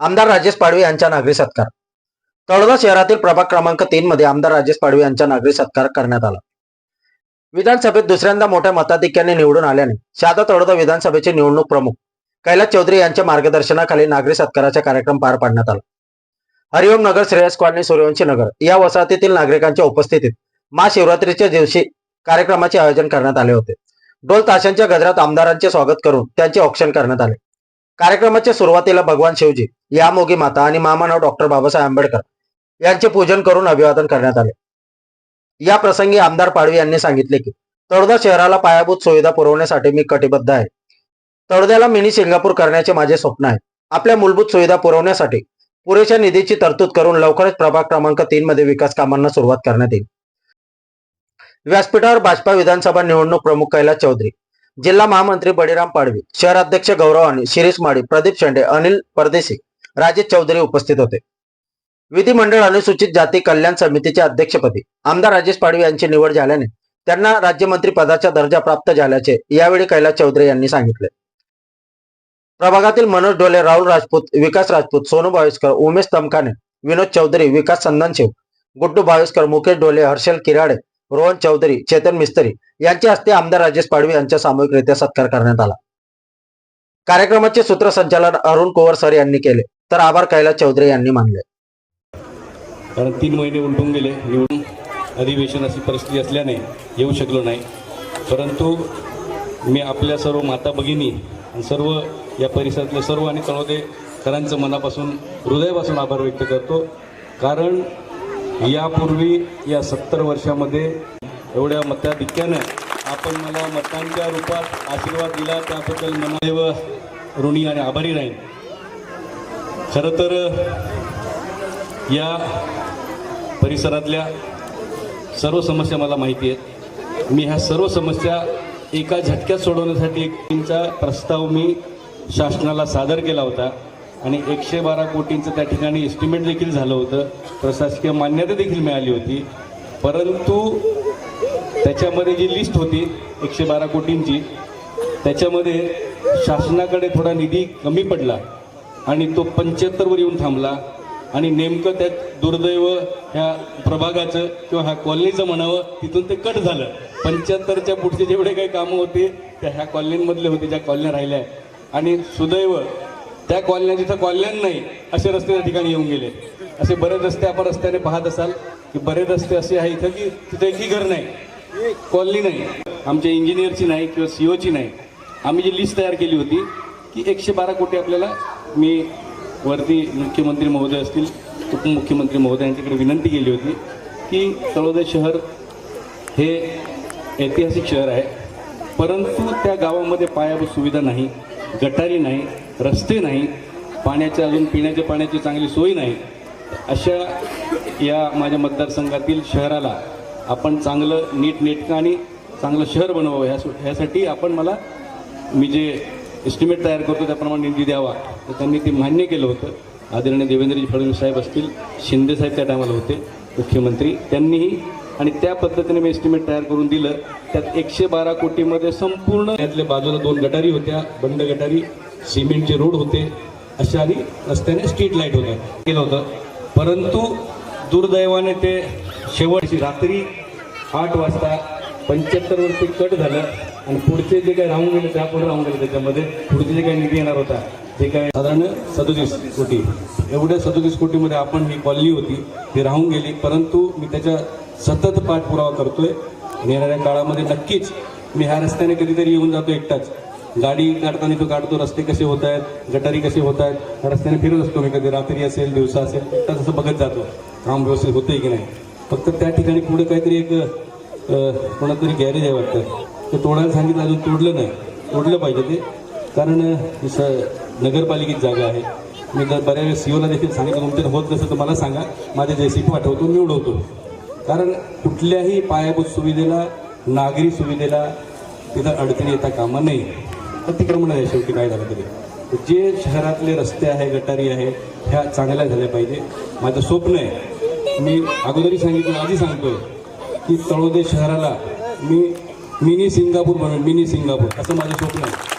आमदार राजेश पाडवी यांचा नागरी सत्कार. तळोदा शहरातील प्रभाग क्रमांक तीन मध्ये आमदार राजेश पाडवी यांचा नागरी सत्कार करण्यात आला. विधानसभेत दुसऱ्यांदा मोठ्या मताधिक्याने निवडून आल्याने शहादा तळोदा विधानसभेचे निवडणूक प्रमुख कैलास चौधरी यांच्या मार्गदर्शनाखाली नागरी सत्काराचा कार्यक्रम पार पाडण्यात आला. हरिओम नगर श्रेयस कॉलनी सूर्यवंशी नगर या वसाहतीतील नागरिकांच्या उपस्थितीत महाशिवरात्रीच्या दिवशी कार्यक्रमाचे आयोजन करण्यात आले होते. डोल ताशांच्या गजरात आमदारांचे स्वागत करून त्यांचे औक्षण करण्यात आले. कार्यक्रमाच्या सुरुवातीला भगवान शिवजी यामोगी माता आणि मामानाव डॉक्टर बाबासाहेब आंबेडकर यांचे पूजन करून अभिवादन करण्यात आले. या प्रसंगी आमदार पाडवी यांनी सांगितले की तळोदा शहराला पायाभूत सुविधा पुरवण्यासाठी मी कटिबद्ध आहे. तळोद्याला मिनी सिंगापूर करण्याचे माझे स्वप्न आहे. आपल्या मूलभूत सुविधा पुरवण्यासाठी पुरेशा निधीची तरतूद करून लवकरच प्रभाग क्रमांक तीन मध्ये विकास कामांना सुरुवात करण्यात येईल. व्यासपीठावर भाजपा विधानसभा निवडणूक प्रमुख कैलास चौधरी जिल्हा महामंत्री बळीराम पाडवी शहराध्यक्ष गौरवानी शिरीष माडी प्रदीप शेंडे अनिल परदेशी राजेश चौधरी उपस्थित होते. विधिमंडळ अनुसूचित जाती कल्याण समितीच्या अध्यक्षपदी आमदार राजेश पाडवी यांची निवड झाल्याने त्यांना राज्यमंत्री पदाचा दर्जा प्राप्त झाल्याचे यावेळी कैलास चौधरी यांनी सांगितले. प्रभागातील मनोज डोले राहुल राजपूत विकास राजपूत सोनू भावेसकर उमेश तमकाने विनोद चौधरी विकास संदनशिव गुड्डू भावेसकर मुकेश डोले हर्षल किराडे रोहन चौधरी चेतन मिस्त्री यांच्या हस्ते आमदार राजेश पाडवी यांचा सामूहिकरित्या सत्कार करण्यात आला. कार्यक्रमाचे सूत्रसंचालन अरुण कुवर सर यांनी केले. तर आभार कैलास चौधरी यांनी मानले. कारण तीन महिने उलटून गेले. निवडून अधिवेशन अशी परिस्थिती असल्याने येऊ शकलो नाही. परंतु मी आपल्या सर्व माता भगिनी आणि सर्व या परिसरातले सर्व आणि तळोदेकरांचं मनापासून हृदयापासून आभार व्यक्त करतो. कारण यापूर्वी या सत्तर वर्षामध्ये एवढ्या मताधिक्यानं आपण मला मतांच्या रूपात आशीर्वाद दिला त्याबद्दल मनादेव ऋणी आणि आभारी राहीन. खरं तर या परिसरातल्या सर्व समस्या मला माहिती आहेत. मी ह्या सर्व समस्या एका झटक्यात सोडवण्यासाठी एक प्रस्ताव मी शासनाला सादर केला होता. आणि एकशे बारा कोटींचं त्या ठिकाणी एस्टिमेट देखील झालं होतं. प्रशासकीय मान्यता देखील मिळाली होती. परंतु त्याच्यामध्ये जी लिस्ट होती एकशे बारा कोटींची त्याच्यामध्ये शासनाकडे थोडा निधी कमी पडला आणि तो पंच्याहत्तरवर येऊन थांबला. आणि नेमकं त्यात दुर्दैव ह्या प्रभागाचं किंवा ह्या कॉलनीचं म्हणावं तिथून ते कट झालं. पंच्याहत्तरच्या पुढचे जेवढे काही कामं होते त्या ह्या कॉलनीमधले होते ज्या कॉलन्या राहिल्या. आणि सुदैव त्या कॉलन्या जिथं कॉलन्यान नाही असे रस्ते त्या ठिकाणी येऊन गेले. असे बरेच रस्ते आपण रस्त्याने पाहत असाल की बरेच रस्ते असे आहे इथं की तिथं एकही घर नाही कॉलनी नाही आमच्या इंजिनियरची नाही किंवा सीओची नाही. आम्ही जी लिस्ट तयार केली होती की एकशे बारा कोटी आपल्याला मी वरती मुख्यमंत्री महोदय असतील उपमुख्यमंत्री महोदय यांच्याकडे विनंती केली होती की तळोदय शहर हे ऐतिहासिक शहर आहे परंतु त्या गावामध्ये पायाभूत सुविधा नाही गटारी नाही रस्ते नाही पाण्याच्या अजून पिण्याच्या पाण्याची चांगली सोय नाही अशा या माझ्या मतदारसंघातील शहराला आपण चांगलं नीटनेटकं आणि चांगलं शहर बनवावं ह्या ह्यासाठी आपण मला मी जे एस्टिमेट तयार करतो त्याप्रमाणे निधी द्यावा तर त्यांनी ते मान्य केलं होतं. आदरणीय देवेंद्रजी फडणवीस साहेब असतील शिंदेसाहेब त्या टायमाला होते मुख्यमंत्री त्यांनीही आणि त्या पद्धतीने मी एस्टिमेट तयार करून दिलं. त्यात एकशे बारा कोटीमध्ये संपूर्ण यातल्या बाजूला दोन गटारी होत्या बंड गटारी सिमेंटचे रोड होते अशा आणि रस्त्याने स्ट्रीट लाइट होतं केलं होतं. परंतु दुर्दैवाने ते शेवटची रात्री आठ वाजता पंच्याहत्तरवरती कट झालं आणि पुढचे जे काही राहून गेले त्यापुढे राहून गेले त्याच्यामध्ये पुढचे जे काही निधी येणार होता ते काय साधारण सदोतीस कोटी. एवढ्या सदोतीस कोटीमध्ये आपण ही कॉलनी होती ती राहून गेली. परंतु मी त्याच्या सतत पाठपुरावा करतोय. येणाऱ्या काळामध्ये नक्कीच मी ह्या रस्त्याने कधीतरी येऊन जातो एकटाच. गाडी काढताना तो काढतो रस्ते कसे होत आहेत गटारी कसे होत आहेत रस्त्याने फिरत असतो मी कधी रात्री असेल दिवसा असेल तर तसं बघत जातो. काम व्यवस्थित होतंय की नाही? फक्त त्या ठिकाणी पुढे काहीतरी एक कोणातरी गॅरेज आहे वाटतं. ते तोडायला सांगितलं अजून तोडलं नाही. तोडलं पाहिजे ते. कारण स नगरपालिकेत जागा आहे. मी जर बऱ्याच वेळेस सीओला देखील सांगितलं तुमच्याकडे होत नसेल तर मला सांगा. माझे जे सी पाठवतो मी उडवतो कारण कुठल्याही पायाभूत सुविधेला नागरी सुविधेला तिथं अडचणी येता कामा नये. अतिक्रमण आहे शेवटी काय झालं तरी. जे शहरातले रस्ते आहे गटारी आहे ह्या चांगल्या झाल्या पाहिजे. माझं स्वप्न आहे मी अगोदरी सांगितलं आधी सांगतोय की तळोदे शहराला मी मिनी सिंगापूर बनवेन मिनी सिंगापूर असं माझं स्वप्न आहे.